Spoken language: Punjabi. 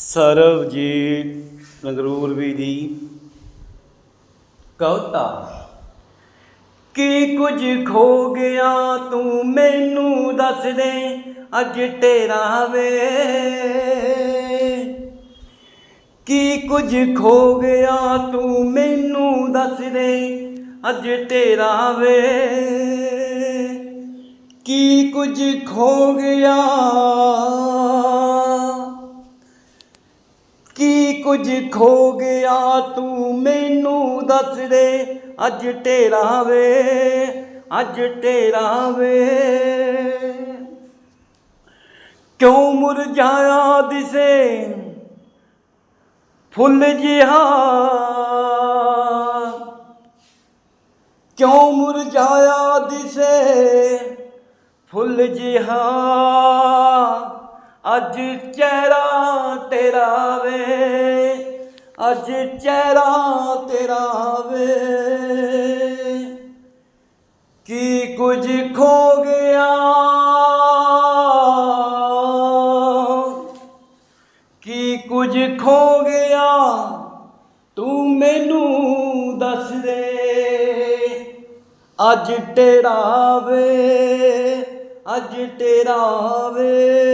ਸਰਬਜੀਤ ਨਗਰੂਰ ਵੀ ਦੀ ਕਵਤਾ। ਕੀ ਕੁਝ ਖੋ ਗਿਆ ਤੂੰ ਮੈਨੂੰ ਦੱਸ ਦੇ, ਅੱਜ ਤੇਰਾ ਵੇ। ਕੀ ਕੁਝ ਖੋ ਗਿਆ ਤੂੰ ਮੈਨੂੰ ਦੱਸ ਦੇ, ਅੱਜ ਤੇਰਾ ਵੇ। ਕੀ ਕੁਝ ਖੋ ਗਿਆ ਕੁਝ ਖੋ ਗਿਆ, ਤੂੰ ਮੈਨੂੰ ਦੱਸ ਦੇ, ਅੱਜ ਤੇਰਾ ਵੇ, ਅੱਜ ਤੇਰਾ ਵੇ। ਕਿਉਂ ਮੁਰਝਾਇਆ ਦਿਸੇ? ਫੁੱਲ ਜਿਹਾ। ਕਿਉਂ ਮੁਰਝਾਇਆ ਦਿਸੇ? ਫੁੱਲ ਜਿਹਾ। ਅੱਜ ਚਿਹਰਾ ਤੇਰਾ ਵੇ। ਅੱਜ ਚਿਹਰਾ ਤੇਰਾ ਵੇ। ਕੀ ਕੁਝ ਖੋ ਗਿਆ? ਕੀ ਕੁਝ ਖੋ ਗਿਆ? ਤੂੰ ਮੈਨੂੰ ਦੱਸ ਦੇ। ਅੱਜ ਤੇਰਾ ਵੇ। ਅੱਜ ਤੇਰਾ ਵੇ।